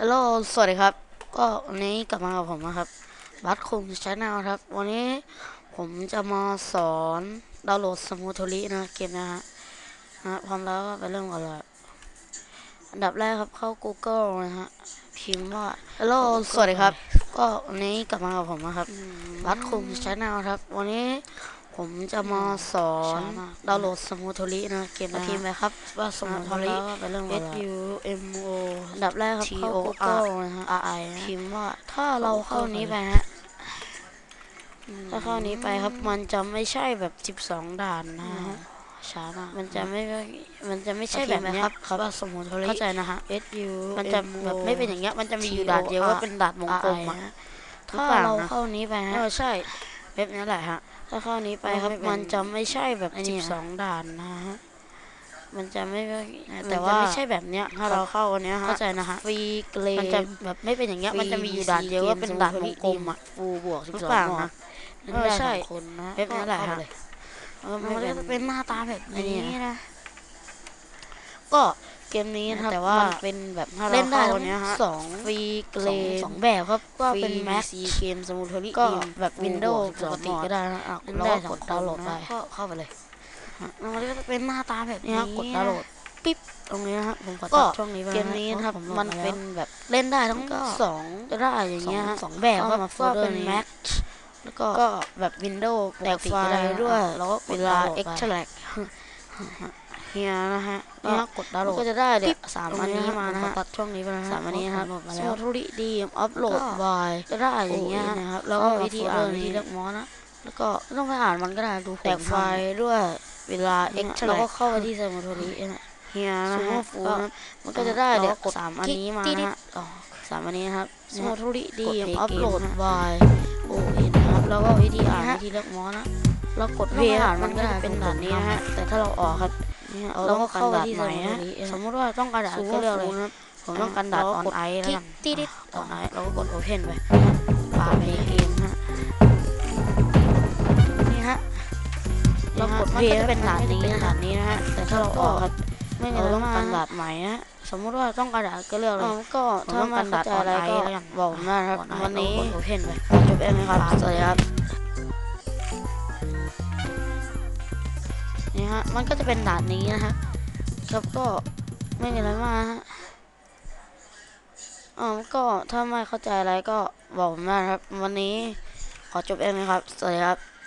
ฮัลโหล สวัสดีครับ ก็วันนี้กลับมากับผมนะครับ บัสคุงชาแนลครับ วันนี้ผมจะมาสอนดาวน์โหลดสมูทลินะเกมนะฮะนะฮะพร้อมแล้วก็ไปเริ่มกันเลยอันดับแรกครับเข้า Google นะฮะ พิมพ์ว่า ฮัลโหล สวัสดีครับ ก็วันนี้กลับมากับผมนะครับ บัสคุงชาแนลครับ วันนี้ ผมจะมาสอนดาวน์โหลดสมูทลินะเกมนะพิมพ์ไปครับ ว่าสมูทลิไปเริ่มกัน S เลย U M O อันดับแรกครับ T เข้า O Google R นะฮะ R I นะพิมพ์ว่าถ้าเราเข้านี้ไปฮะถ้าเข้านี้ไปครับมันจะไม่ใช่แบบ 12 ด่านนะฮะช้ามากมันจะไม่ มันจะไม่ใช่แบบเนี้ยครับครับว่าสมุนทรเข้าใจนะฮะ S U มันจะแบบไม่เป็นอย่างเงี้ยมันจะมีอยู่ด่านเดียวว่าเป็นด่านวงกลมอะนะถ้าเราเข้านี้ไปฮะเออใช่ เว็บนี้แหละฮะ ถ้าเข้านี้ไปครับไม่เป็นมันจะไม่ใช่แบบไอ้เนี่ย12ด่านนะฮะ มันจะไม่แต่แต่ว่าว่าไม่ใช่แบบเนี้ย ถ้าเราเข้าอันเนี้ยฮะเข้าใจนะฮะฟรีเกรมันดจะแบบไม่เป็นอย่างเงี้ย มันจะมีอยู่ฟรีด่านเดียวว่าเป็นด่านวงกลมเกมอะฟูบวกสิบหรืสอองเปล่าหมอนะเล่นได้เออใช่สองคนนะเว็บนี้แหละฮะเข้าไปเลยมันก็จะเป็นหน้าตาแบบไอ้นี้เนี่ยนะ ก็ เกมนี้นะครับแต่ว่ามันเป็นแบบเล่เล่นนได้ได้ทั้ทั้งงเนี้ยฮะสองฟรีเกรสองดสองแบบครับก็เป็นฟรี Max ซีเกมสมุทรลิก็เกมแบบฟู Windows บวปกติ12ก็ได้นะอะเล่นเราได้ก็สกองดคนดาวน์โหลดนะไปก็เข้าไปเลยมันก็จะเป็นหน้าตาแบบนี่นี้ฮะกดดาวน์โหลดปิ๊บตรงนี้นะฮะผมขอก็ตัดช่วงนี้ไปเกมนี้นะครับผมมัมันนเป็เป็นนแบบเล่นได้ทั้งก็สองก็ได้อย่างเงี้ยฮะสองแบบครับมาโฟก็ลเดอเป็นร์นี้ Mac แล้วก็ก็แบบ Windows ปแตกกติไฟก็ได้ล์ด้ด้ววยยแล้วก็เวเวลาลา extract extract เฮียนะฮะนี่ฮะกดดาวน์โหลมันดก็จะได้เดี๋ยวปิ๊บสามตรงอันนี้นี้ฮะมานะผมขอฮะตัดช่วงนี้ไปนะฮะสามอันนี้นะครับโหลดมาสแล้วมุทรีดีมอัพโหลดก็บายจะได้อย่างเงี้ยโอ้ยนะครับแล้วก็ก็วิธีโฟลเดอ่าอนร์วินี้ธีเลือกมอสนะแล้วก็ไม่ต้องไปอ่านมันก็ได้ดูผแตกไฟล์ด้วยเวลาเนี่ย extract แล้วก็เข้าไปที่สมุทรีนะเฮียนะซูเปอฮะร์ฟูลก็นะมันก็จะได้เราเดี๋ยวกดสามอันนี้มาติ๊ดนะติ๊ดฮะอ๋อสามอันนี้นะครับสเนี่ยมุทรีดีกดม Play อัพโหลด Game นะบายโอ้ยนะครับแล้วก็วิธีอ่านนี่ฮะวิธีเลือกมอสนะเรากดเพเพลย์ย์อ่านมัมันนก็ก็จะจะเป็เป็นนแบบนี้นะฮะแต่ถ้าเราออกครับ เนี่ยเราเราก็ก็เข้าเข้าไปไปที่ที่สสมุมุททรรนี้นี้สมมติว่าต้องกระดาษซูเปก็อร์เลือกเลฟูยลนะผมต้องการดัดออนไอแล้วกันติ๊ดติ๊ดออนไอเราก็กดโอเพนไปปาไปในเกมฮะนี่ฮะเรากดเพย์เป็นด่านนี้นะด่านนี้นะฮะแต่ถ้าเราออกครับไม่งั้นเราต้องการดัดใหม่ฮะสมมติว่าต้องกระดาษก็เลือกเลยก็ถ้าถ้ามามาเข้าเข้าใจใจอะอะไรไรก็ก็บอกผมนะครับวันวันนี้นี้กดโอเพนไปจบเองไหมครับสวัสดีครับะมันก็จะเป็นด่านนี้นะฮะครับก็ไม่มีอะไรมากฮะอ๋อก็ถ้าไม่เข้าใจอะไรก็บอกผมได้ครับ วันนี้ขอจบเองนะครับ สวัสดีครับ